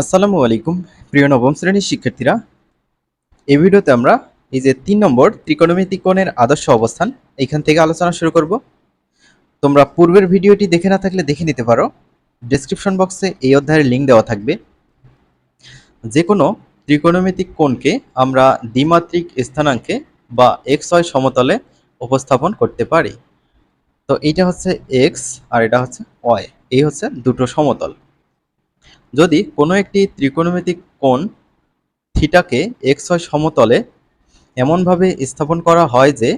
আসসালামু আলাইকুম, প্রিয় নবম শ্রেণির শিক্ষার্থীরা। এই ভিডিওতে আমরা এই যে তিন নম্বর ত্রিকোণমিতিক কোণের আদর্শ অবস্থান, এখান থেকে আলোচনা শুরু করব। তোমরা পূর্বের ভিডিওটি দেখে না থাকলে দেখে নিতে পারো। ডেসক্রিপশন বক্সে এই অধ্যায়ের লিঙ্ক দেওয়া থাকবে। যে কোনো ত্রিকোণমিতিক কোণকে আমরা দ্বিমাত্রিক স্থানাঙ্কে বা এক্স ওয়াই সমতলে উপস্থাপন করতে পারি। তো এইটা হচ্ছে এক্স আর এটা হচ্ছে ওয়াই এই হচ্ছে দুটো সমতল। যদি কোনো একটি ত্রিকোণমিতিক কোণ থিটাকে এক্স ওয়াই সমতলে এমনভাবে স্থাপন করা হয় যে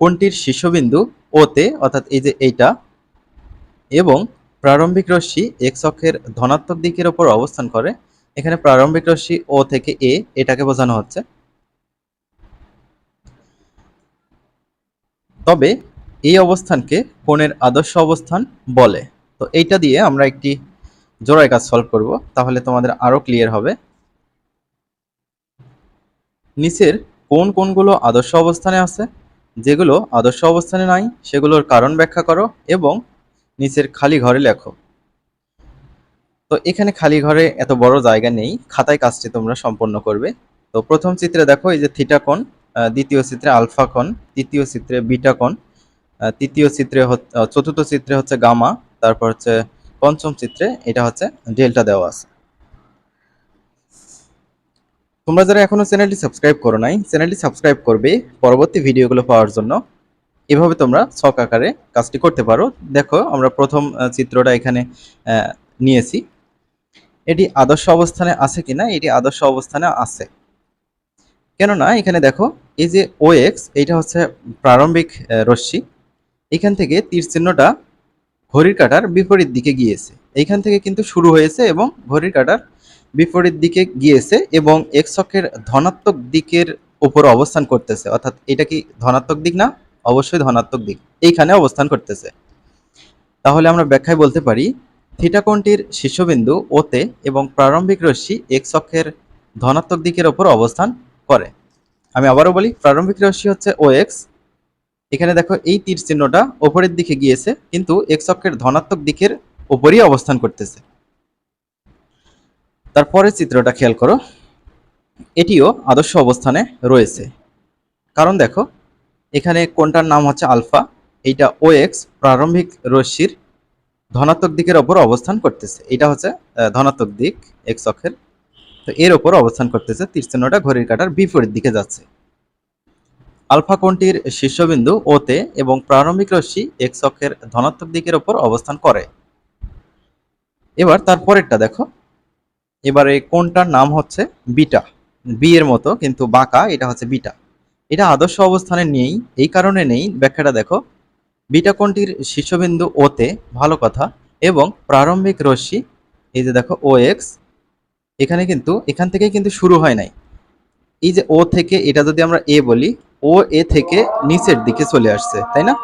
কোণটির শীর্ষবিন্দু ওতে অর্থাৎ এই যে এইটা, এবং প্রারম্ভিক রশ্মি এক্স অক্ষের ধনাত্মক দিকের ওপর অবস্থান করে। এখানে প্রারম্ভিক রশ্মি ও থেকে এ এটাকে বোঝানো হচ্ছে। তবে এই অবস্থানকে কোণের আদর্শ অবস্থান বলে। তো এইটা দিয়ে আমরা একটি জোড়ায় কাজ সলভ করব, তাহলে তোমাদের আরও ক্লিয়ার হবে। নিচের কোন কোনগুলো আদর্শ অবস্থানে আছে? যেগুলো আদর্শ অবস্থানে নাই, সেগুলোর কারণ ব্যাখ্যা করো এবং নিচের খালি ঘরে লেখো। তো এখানে খালি ঘরে এত বড় জায়গা নেই, খাতায় কাজটি তোমরা সম্পন্ন করবে। তো প্রথম চিত্রে দেখো, এই যে থিটা কোণ দ্বিতীয় চিত্রে আলফা কোণ, তৃতীয় চিত্রে বিটা কোণ তৃতীয় চিত্রে চতুর্থ চিত্রে হচ্ছে গামা তারপর হচ্ছে পঞ্চম চিত্রে এটা হচ্ছে ডেল্টা দেওয়া আছে। তোমরা যারা এখনও চ্যানেলটি সাবস্ক্রাইব করো নাই, চ্যানেলটি সাবস্ক্রাইব করবে পরবর্তী ভিডিওগুলো পাওয়ার জন্য। এভাবে তোমরা ছক আকারে কাজটি করতে পারো। দেখো, আমরা প্রথম চিত্রটা এখানে নিয়েছি। এটি আদর্শ অবস্থানে আছে কিনা? এটি আদর্শ অবস্থানে আছে। কেননা, এখানে দেখো, এই যে ও এক্স এইটা হচ্ছে প্রারম্ভিক রশ্মি। এখান থেকে তীর চিহ্নটা ঘড়ির কাঁটার বিপরীত দিকে গিয়েছে। এইখান থেকে কিন্তু শুরু হয়েছে এবং ঘড়ির কাঁটার বিপরীত দিকে গিয়েছে এবং এক্স অক্ষের ধনাত্মক দিকের উপর অবস্থান করতেছে। অর্থাৎ এটা কি ধনাত্মক দিক না? অবশ্যই ধনাত্মক দিক। এইখানে অবস্থান করতেছে। তাহলে আমরা ব্যাখ্যায় বলতে পারি, থিটা কোণটির শীর্ষবিন্দু ওতে এবং প্রারম্ভিক রশ্মি এক্স অক্ষের ধনাত্মক দিকের উপর অবস্থান করে। আমি আবারও বলি, প্রারম্ভিক রশ্মি হচ্ছে ও এক্স এখানে দেখো এই তীর চিহ্নটা ওপরের দিকে গিয়েছে, কিন্তু এক্স অক্ষের ধনাত্মক দিকের ওপরই অবস্থান করতেছে। তারপরের চিত্রটা খেয়াল করো, এটিও আদর্শ অবস্থানে রয়েছে। কারণ দেখো, এখানে কোনটার নাম হচ্ছে আলফা, এইটা ও এক্স প্রারম্ভিক রশ্মির ধনাত্মক দিকের ওপর অবস্থান করতেছে। এটা হচ্ছে ধনাত্মক দিক এক্স অক্ষের। তো এর ওপর অবস্থান করতেছে, তীর চিহ্নটা ঘড়ির কাটার বিপরীত দিকে যাচ্ছে। আলফা কোণটির শীর্ষবিন্দু ওতে এবং প্রারম্ভিক রশ্মি এক্স অক্ষের ধনাত্মক দিকের ওপর অবস্থান করে? এবার তারপরেরটা দেখো। এবারে কোনটার নাম হচ্ছে বিটা? বি এর মতো, কিন্তু বাঁকা, এটা হচ্ছে বিটা। এটা আদর্শ অবস্থানে নেই, এই কারণে নেই। ব্যাখ্যাটা দেখো। বিটা কোণটির শীর্ষবিন্দু ওতে ভালো কথা, এবং প্রারম্ভিক রশ্মি, এই যে দেখো ও এক্স এখানে কিন্তু, এখান থেকেই কিন্তু শুরু হয় নাই। এই যে ও থেকে, এটা যদি আমরা এ বলি ও এ থেকে নিচের দিকে চলে আসছে, তাই না?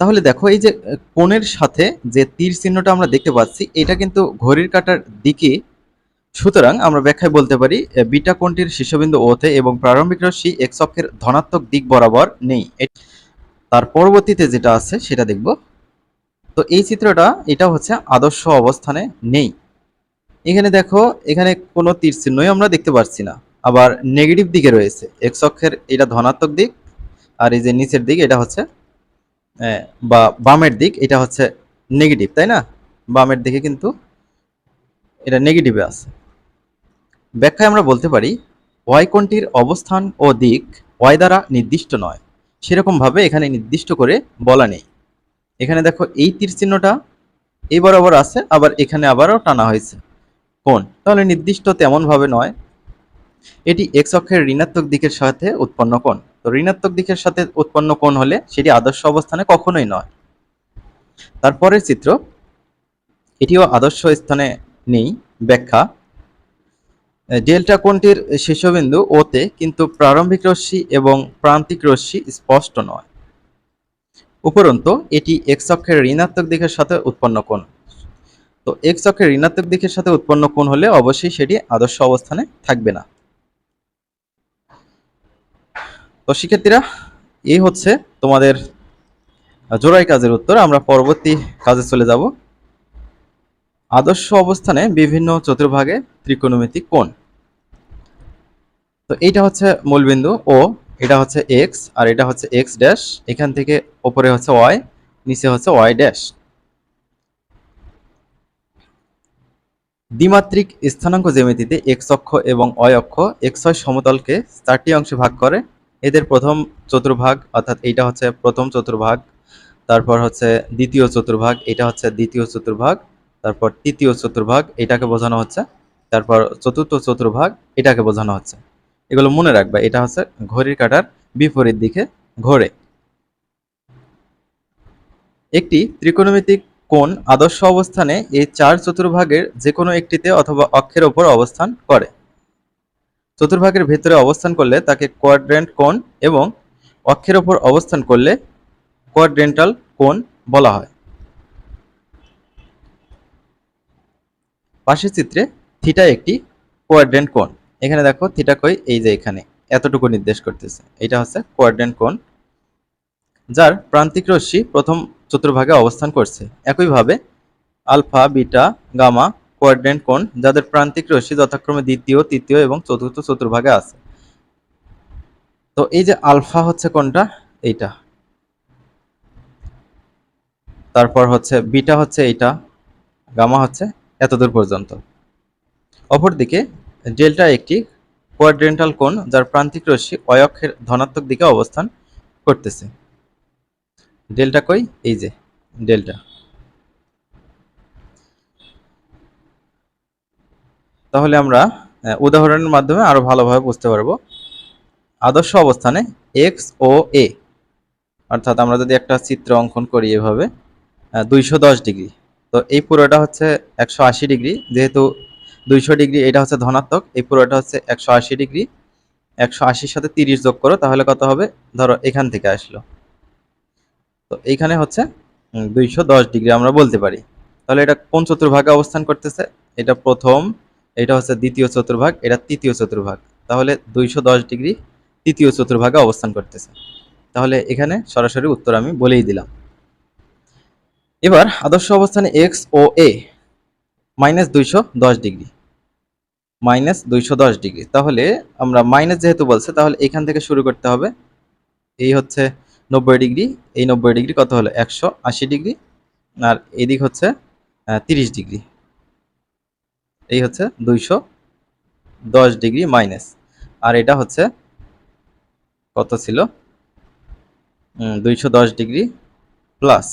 তাহলে দেখো এই যে কোণের সাথে যে তীর চিহ্নটা আমরা দেখতে পাচ্ছি, এটা কিন্তু ঘড়ির কাঁটার দিকে। সুতরাং আমরা ব্যাখ্যায় বলতে পারি বিটা কোণটির শীর্ষবিন্দু ওতে এবং প্রারম্ভিক রশ্মি এক্স অক্ষের ধনাত্মক দিক বরাবর নেই। তার পরবর্তীতে যেটা আছে সেটা দেখব। তো এই চিত্রটা, এটা হচ্ছে আদর্শ অবস্থানে নেই। এখানে দেখো, এখানে কোনো তীর চিহ্নই আমরা দেখতে পাচ্ছি না। আবার নেগেটিভ দিকে রয়েছে। এক্স অক্ষের এটা ধনাত্মক দিক, আর এই যে নিচের দিক এটা হচ্ছে বা বামের দিক এটা হচ্ছে নেগেটিভ তাই না? বামের দিকে কিন্তু এটা নেগেটিভে আছে। ব্যাখ্যায় আমরা বলতে পারি ওয়াই কোণটির অবস্থান ও দিক ওয়াই দ্বারা নির্দিষ্ট নয়। সেরকমভাবে এখানে নির্দিষ্ট করে বলা নেই। এখানে দেখো এই তীর চিহ্নটা এই বরাবর আছে, আবার এখানে আবারও টানা হয়েছে কোন তাহলে নির্দিষ্ট তেমনভাবে নয়। এটি এক্স অক্ষের ঋণাত্মক দিকের সাথে উৎপন্ন কোণ। তো ঋণাত্মক দিকের সাথে উৎপন্ন কোণ হলে সেটি আদর্শ অবস্থানে কখনোই নয়। তারপরের চিত্র, এটিও আদর্শ স্থানে নেই, ব্যাখ্যা। ডেল্টা কোণটির শীর্ষবিন্দু ওতে কিন্তু প্রারম্ভিক রশ্মি এবং প্রান্তিক রশ্মি স্পষ্ট নয়। উপরন্তু, এটি এক্স অক্ষের ঋণাত্মক দিকের সাথে উৎপন্ন কোণ। তো এক্স অক্ষের ঋণাত্মক দিকের সাথে উৎপন্ন কোণ হলে অবশ্যই সেটি আদর্শ অবস্থানে থাকবে না। তো শিক্ষার্থীরা, এই হচ্ছে তোমাদের জোড়াই কাজের উত্তর। আমরা পরবর্তী কাজে চলে যাব। আদর্শ অবস্থানে বিভিন্ন চতুর্ভাগে ত্রিকোণমিতিক কোণ। তো এইটা হচ্ছে মূলবিন্দু ও, এটা হচ্ছে এক্স আর এটা হচ্ছে এক্স ড্যাশ এখান থেকে ওপরে হচ্ছে ওয়াই নিচে হচ্ছে ওয়াই ড্যাশ দ্বিমাত্রিক স্থানাঙ্ক জ্যামিতিতে এক্স অক্ষ এবং অয় অক্ষ এক্স সমতলকে চারটি অংশে ভাগ করে। এদের প্রথম চতুর্ভাগ, অর্থাৎ এইটা হচ্ছে প্রথম চতুর্ভাগ, তারপর হচ্ছে দ্বিতীয় চতুর্ভাগ, এটা হচ্ছে দ্বিতীয় চতুর্ভাগ, তারপর তৃতীয় চতুর্ভাগ, এটাকে বোঝানো হচ্ছে, তারপর চতুর্থ চতুর্ভাগ, এটাকে বোঝানো হচ্ছে। এগুলো মনে রাখবে, এটা হচ্ছে ঘড়ির কাঁটার বিপরীত দিকে ঘোরে। একটি ত্রিকোণমিতিক কোণ আদর্শ অবস্থানে এই চার চতুর্ভাগের যে কোনো একটিতে অথবা অক্ষের ওপর অবস্থান করে। চতুর্ভাগের ভেতরে অবস্থান করলে তাকে কোয়াড্রেন্ট কোণ এবং অক্ষের ওপর অবস্থান করলে কোয়াড্রেন্টাল কোণ বলা হয়। পাশের চিত্রে থিটা একটি কোয়াড্রেন্ট কোণ। এখানে দেখো থিটা কই? এই যে এখানে। এতটুকু নির্দেশ করতেছে। এটা হচ্ছে কোয়াড্রেন্ট কোণ। যার প্রান্তিক রশ্মি প্রথম চতুর্ভাগে অবস্থান করছে। একইভাবে আলফা বিটা গামা কোয়াড্রেন্ট কোণ, যাদের প্রান্তিক রশ্মি যথাক্রমে দ্বিতীয়, তৃতীয় এবং চতুর্থ চতুর্ভাগে আছে। তো এই যে আলফা হচ্ছে কোনটা এইটা। তারপর হচ্ছে বিটা হচ্ছে এইটা, গামা হচ্ছে এতদূর পর্যন্ত। অপরদিকে ডেল্টা একটি কোয়াড্রেন্টাল কোণ, যার প্রান্তিক রশ্মি অয়ক্ষের ধনাত্মক দিকে অবস্থান করতেছে। ডেল্টা কই? এই যে, ডেল্টা। তাহলে আমরা উদাহরণের মাধ্যমে আরও ভালোভাবে বুঝতে পারব। আদর্শ অবস্থানে এক্স ও এ অর্থাৎ আমরা যদি একটা চিত্র অঙ্কন করি এভাবে দুইশো দশ ডিগ্রি। তো এই পুরোটা হচ্ছে একশো আশি ডিগ্রি, যেহেতু দুইশো ডিগ্রি এটা হচ্ছে ধনাত্মক, এই পুরোটা হচ্ছে একশো আশি ডিগ্রি। একশো আশির সাথে তিরিশ যোগ করো, তাহলে কত হবে? ধরো এখান থেকে আসলো। তো এইখানে হচ্ছে দুইশো দশ ডিগ্রি আমরা বলতে পারি। তাহলে এটা কোন চতুর্ভাগে অবস্থান করতেছে? এটা প্রথম এটা হচ্ছে দ্বিতীয় চতুর্ভাগ, এটা তৃতীয় চতুর্ভাগ। তাহলে দুইশো দশ ডিগ্রি তৃতীয় চতুর্ভাগে অবস্থান করতেছে। তাহলে এখানে সরাসরি উত্তর আমি বলেই দিলাম। এবার আদর্শ অবস্থানে এক্স ও এ মাইনাস দুইশো দশ ডিগ্রি। মাইনাস দুইশো দশ ডিগ্রি। তাহলে আমরা মাইনাস যেহেতু বলছে, তাহলে এখান থেকে শুরু করতে হবে। এই হচ্ছে নব্বই ডিগ্রি, এই নব্বই ডিগ্রি কত হলো? একশো আশি ডিগ্রি। আর এদিক হচ্ছে তিরিশ ডিগ্রি। এই হচ্ছে দুইশো দশ ডিগ্রি মাইনাস। আর এটা হচ্ছে কত ছিল? দুইশো দশ ডিগ্রি প্লাস।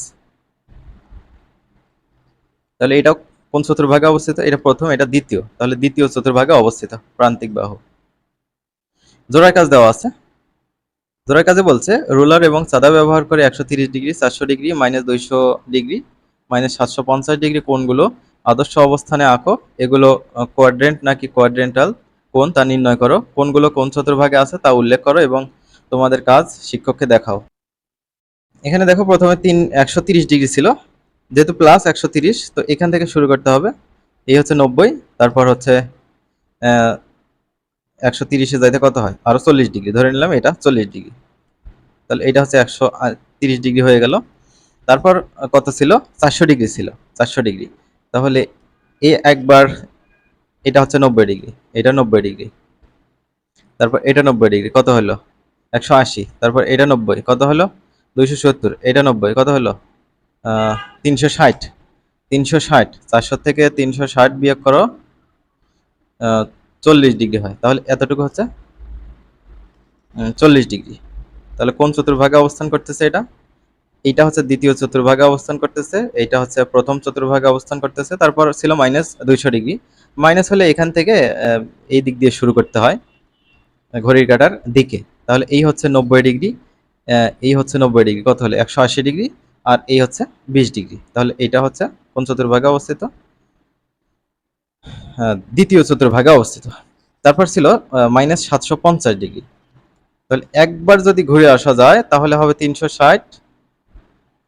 তাহলে এটাও কোন চতুর্ভাগে অবস্থিত? এটা প্রথম, এটা দ্বিতীয়। তাহলে দ্বিতীয় চতুর্ভাগে অবস্থিত, প্রান্তিক বাহু। জোড়ার কাজ দেওয়া আছে। জোড়ার কাজে বলছে, রুলার এবং চাঁদা ব্যবহার করে একশো ডিগ্রি, চারশো ডিগ্রি, মাইনাস দুইশো ডিগ্রি, মাইনাস সাতশো পঞ্চাশ ডিগ্রি কোনগুলো আদর্শ অবস্থানে আঁকো। এগুলো কোয়াড্রেন্ট নাকি কোয়াড্রেন্টাল কোন তা নির্ণয় করো। কোনগুলো কোন চতুর্ভাগে আছে তা উল্লেখ করো এবং তোমাদের কাজ শিক্ষককে দেখাও। এখানে দেখো প্রথমে তিন, একশো ডিগ্রি ছিল। যেহেতু প্লাস একশো তো এখান থেকে শুরু করতে হবে। এই হচ্ছে নব্বই, তারপর হচ্ছে একশো তিরিশে যাইতে কত হয়? আরও চল্লিশ ডিগ্রি। ধরে নিলাম এটা চল্লিশ ডিগ্রি। তাহলে এটা হচ্ছে একশো ডিগ্রি হয়ে গেল। তারপর কত ছিল? চারশো ডিগ্রি ছিল, চারশো ডিগ্রি। তাহলে এ একবার, এটা হচ্ছে নব্বই ডিগ্রি, এটা নব্বই ডিগ্রি। তারপর এটা নব্বই ডিগ্রি, কত হলো? একশো আশি। তারপর এটা নব্বই, কত হলো? দুইশো সত্তর, এটা নব্বই, কত হলো? তিনশো ষাট। তিনশো ষাট, চারশো থেকে তিনশো ষাট বিয়োগ করো চল্লিশ ডিগ্রি হয়। তাহলে এতটুকু হচ্ছে চল্লিশ ডিগ্রি। তাহলে কোন চতুর্ভাগে অবস্থান করতেছে এটা? এইটা হচ্ছে দ্বিতীয় চতুর্ভাগে অবস্থান করতেছে, এইটা হচ্ছে প্রথম চতুর্ভাগে অবস্থান করতেছে, তারপর ছিল মাইনাস দুইশো ডিগ্রি মাইনাস হলে এখান থেকে এই দিক দিয়ে শুরু করতে হয়, ঘড়ির কাটার দিকে। তাহলে এই হচ্ছে নব্বই ডিগ্রি এই হচ্ছে নব্বই ডিগ্রি কত হলে? একশো আশি ডিগ্রি আর এই হচ্ছে বিশ ডিগ্রি তাহলে এইটা হচ্ছে কোন চতুর্ভাগে অবস্থিত? দ্বিতীয় চতুর্ভাগে অবস্থিত। তারপর ছিল মাইনাস সাতশো পঞ্চাশ ডিগ্রি তাহলে একবার যদি ঘুরে আসা যায়, তাহলে হবে তিনশো ষাট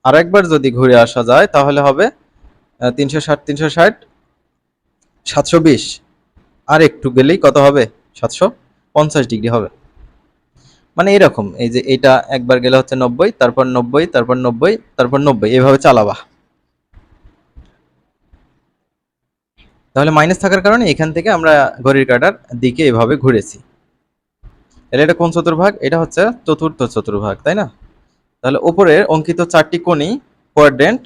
আর একবার যদি ঘুরে আসা যায়, তাহলে হবে তিনশো ষাট তিনশো ষাট, সাতশো বিশ। আর একটু গেলেই কত হবে? সাতশো পঞ্চাশ ডিগ্রি হবে। মানে এরকম, এই যে এটা একবার গেলে হচ্ছে নব্বই, তারপর নব্বই তারপর নব্বই তারপর নব্বই, এভাবে চালাবা। তাহলে মাইনাস থাকার কারণে এখান থেকে আমরা ঘড়ির কাটার দিকে এভাবে ঘুরেছি। তাহলে এটা কোন চতুর্ভাগ? এটা হচ্ছে চতুর্থ চতুর্ভাগ, তাই না? তাহলে উপরের অঙ্কিত চারটি কোণই কোয়াড্রেন্ট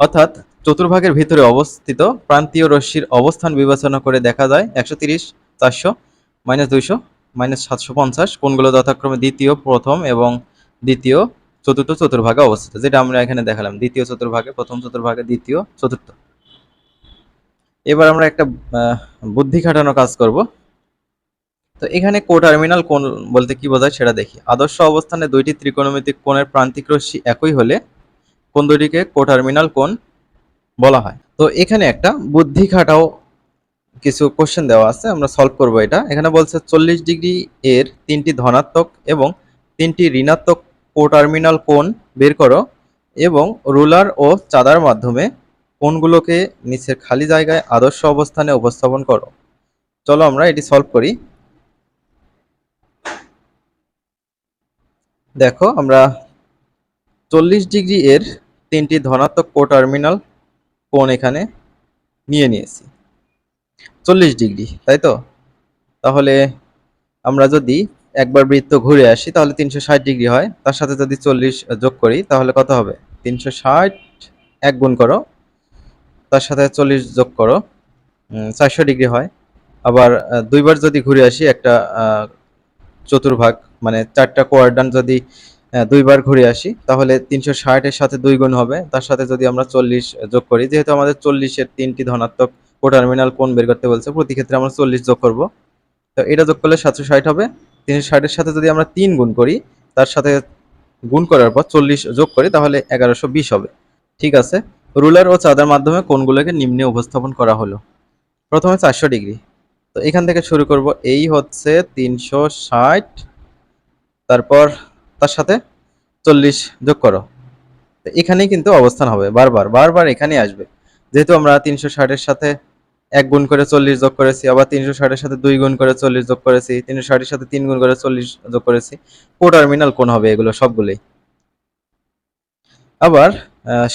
অর্থাৎ চতুর্ভাগের ভিতরে অবস্থিত প্রান্তীয় রশ্মির অবস্থান বিবেচনা করে দেখা যায় একশো তিরিশ, চারশো, মাইনাস দুইশো, মাইনাস সাতশো পঞ্চাশ কোনগুলো যথাক্রমে দ্বিতীয়, প্রথম এবং দ্বিতীয়, চতুর্থ চতুর্ভাগে অবস্থিত, যেটা আমরা এখানে দেখালাম, দ্বিতীয় চতুর্ভাগে, প্রথম চতুর্ভাগে, দ্বিতীয়, চতুর্থ। এবার আমরা একটা বুদ্ধি খাটানো কাজ করব। তো এখানে কো টার্মিনাল কোণ বলতে কি বোঝায় সেটা দেখি। আদর্শ অবস্থানে দুইটি ত্রিকোণমিতিক কোণের প্রান্তিক রশ্মি একই হলে কোন দুইটিকে কো টার্মিনাল কোণ বলা হয়। তো এখানে একটা বুদ্ধি খাটাও কিছু কোশ্চেন দেওয়া আছে, আমরা সলভ করব এটা। এখানে বলছে চল্লিশ ডিগ্রি এর তিনটি ধনাত্মক এবং তিনটি ঋণাত্মক কো টার্মিনাল কোণ বের করো এবং রুলার ও চাঁদার মাধ্যমে কোণগুলোকে নিচের খালি জায়গায় আদর্শ অবস্থানে উপস্থাপন করো। চলো আমরা এটি সলভ করি। দেখো, আমরা চল্লিশ ডিগ্রি এর তিনটি ধনাত্মক কো টার্মিনাল কোণ এখানে নিয়ে নিয়েছি। চল্লিশ ডিগ্রি, তাই তো? তাহলে আমরা যদি একবার বৃত্ত ঘুরে আসি, তাহলে তিনশো ষাট ডিগ্রি হয়। তার সাথে যদি চল্লিশ যোগ করি, তাহলে কত হবে? তিনশো ষাট এক গুণ করো। তার সাথে চল্লিশ যোগ করো চারশো ডিগ্রি হয়। আবার দুইবার যদি ঘুরে আসি, একটা চতুর্ভাগ মানে চারটা কোয়ার্ডান যদি দুইবার ঘুরে আসি, তাহলে তিনশো ষাটের সাথে দুই গুণ হবে। তার সাথে যদি আমরা চল্লিশ যোগ করি, যেহেতু আমাদের চল্লিশের তিনটি ধনাত্মক কো টার্মিনাল কোণ বের করতে বলছে, প্রতি ক্ষেত্রে আমরা চল্লিশ যোগ করব। তো এটা যোগ করলে সাতশো ষাট হবে। তিনশো ষাটের সাথে যদি আমরা তিন গুণ করি, তার সাথে গুণ করার পর চল্লিশ যোগ করি, তাহলে এগারোশো বিশ হবে। ঠিক আছে? রুলার ও চাঁদার মাধ্যমে কোণগুলোকে নিম্নে উপস্থাপন করা হলো। প্রথমে চারশো ডিগ্রি। তো এখান থেকে শুরু করব। এই হচ্ছে তিনশো ষাট, তারপর তার সাথে চল্লিশ যোগ করো। তো এখানেই কিন্তু অবস্থান হবে, বারবার বারবার এখানে আসবে। যেহেতু আমরা তিনশো ষাটের সাথে এক গুণ করে চল্লিশ যোগ করেছি, আবার তিনশো ষাটের সাথে দুই গুণ করে চল্লিশ যোগ করেছি, তিনশো ষাটের সাথে তিন গুণ করে চল্লিশ যোগ করেছি কো টার্মিনাল কোন হবে এগুলো সবগুলোই। আবার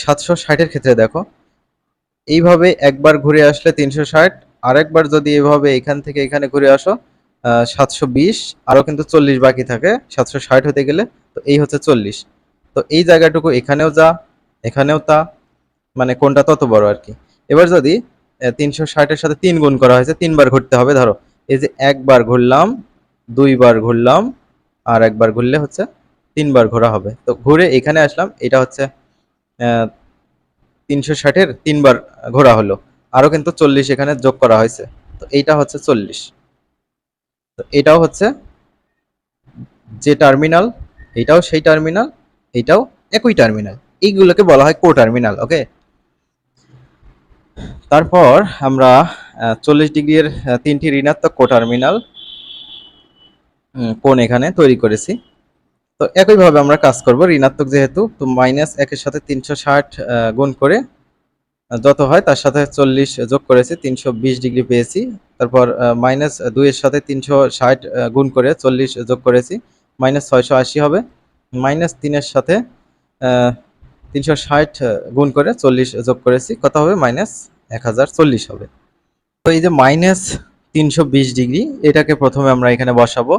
সাতশো ষাটের ক্ষেত্রে দেখো, এইভাবে একবার ঘুরে আসলে তিনশো ষাট আরেকবার যদি এভাবে এখান থেকে এখানে ঘুরে আসো সাতশো বিশ আরও কিন্তু চল্লিশ বাকি থাকে, সাতশো ষাট হতে গেলে, তো এই হচ্ছে চল্লিশ। তো এই জায়গাটুকু এখানেও যা, এখানেও তা মানে কোনটা তত বড় আর কি। এবার যদি তিনশো ষাটের সাথে তিন গুণ করা হয়েছে, তিনবার ঘুরতে হবে, ধরো। এই যে একবার ঘুরলাম, দুইবার ঘুরলাম, আর একবার ঘুরলে হচ্ছে তিনবার ঘোরা হবে। তো ঘুরে এখানে আসলাম, এটা হচ্ছে তিনশো ষাটের তিনবার ঘোরা হলো। আরও কিন্তু চল্লিশ এখানে যোগ করা হয়েছে। তো এইটা হচ্ছে চল্লিশ। তো এটাও হচ্ছে যে টার্মিনাল এটাও সেই টার্মিনাল এটাও একই টার্মিনাল এইগুলোকে বলা হয় কো টার্মিনাল ওকে তারপর আমরা চল্লিশ ডিগ্রির তিনটি ঋণাত্মক কো টার্মিনাল কোন এখানে তৈরি করেছি। তো একইভাবে আমরা কাজ করব ঋণাত্মক যেহেতু, তো মাইনাস একের সাথে তিনশো ষাট গুণ করে যত হয়, তার সাথে চল্লিশ যোগ করেছি, তিনশো বিশ ডিগ্রি পেয়েছি। তারপর মাইনাস দুইয়ের সাথে তিনশো ষাট গুণ করে চল্লিশ যোগ করেছি, মাইনাস ছয়শো আশি হবে। মাইনাস তিনের সাথে তিনশো ষাট গুণ করে চল্লিশ যোগ করেছি, কত হবে? মাইনাস এক হাজার চল্লিশ হবে। তো এই যে মাইনাস তিনশো বিশ ডিগ্রি, এটাকে প্রথমে আমরা এখানে বসাবো।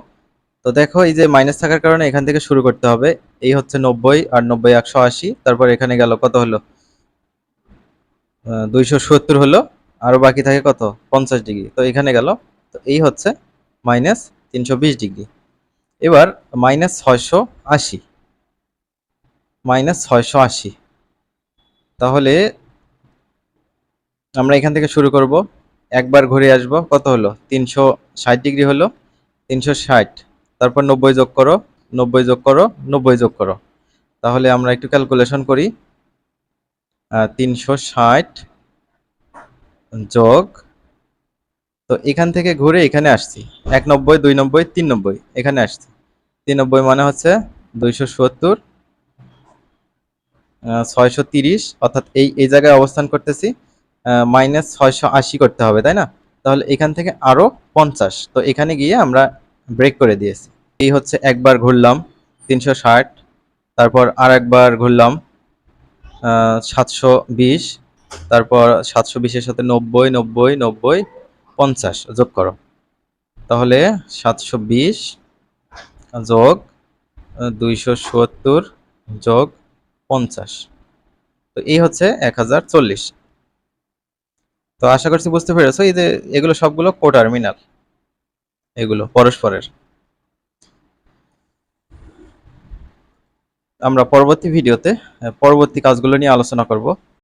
তো দেখো, এই যে মাইনাস থাকার কারণে এখান থেকে শুরু করতে হবে। এই হচ্ছে নব্বই আর নব্বই একশো আশি, তারপর এখানে গেল কত হলো? দুইশো সত্তর হলো আরও বাকি থাকে কত? পঞ্চাশ ডিগ্রি। তো এখানে গেল। তো এই হচ্ছে মাইনাস তিনশো বিশ ডিগ্রি। এবার মাইনাস ছয়শো আশি। মাইনাস ছয়শো আশি। তাহলে আমরা এখান থেকে শুরু করব। একবার ঘুরে আসব। কত হলো? তিনশো ষাট ডিগ্রি হলো। তিনশো ষাট। তারপর নব্বই যোগ করো। নব্বই যোগ করো। নব্বই যোগ করো। তাহলে আমরা একটু ক্যালকুলেশন করি। তিনশো ষাট যোগ। তো এখান থেকে ঘুরে এখানে আসছি। এক নব্বই দুই নব্বই তিন নব্বই এখানে আসছি। তিন নব্বই মানে হচ্ছে দুইশো সত্তর ছয়শো তিরিশ, অর্থাৎ এই এই জায়গায় অবস্থান করতেছি মাইনাস ছয়শো আশি করতে হবে, তাই না? তাহলে এখান থেকে আরও পঞ্চাশ। তো এখানে গিয়ে আমরা ব্রেক করে দিয়েছি। এই হচ্ছে একবার ঘুরলাম, তিনশো ষাট, তারপর আর একবার ঘুরলাম সাতশো বিশ, তারপর সাতশো বিশের সাথে নব্বই নব্বই নব্বই, পঞ্চাশ যোগ করো। তাহলে সাতশো বিশ যোগ দুইশো সত্তর যোগ পঞ্চাশ। তো এই হচ্ছে এক হাজার চল্লিশ। তো আশা করছি বুঝতে পেরেছ, এই যে এগুলো সবগুলো কোটার্মিনাল এগুলো পরস্পরের। আমরা পরবর্তী ভিডিওতে পরবর্তী কাজগুলো নিয়ে আলোচনা করব।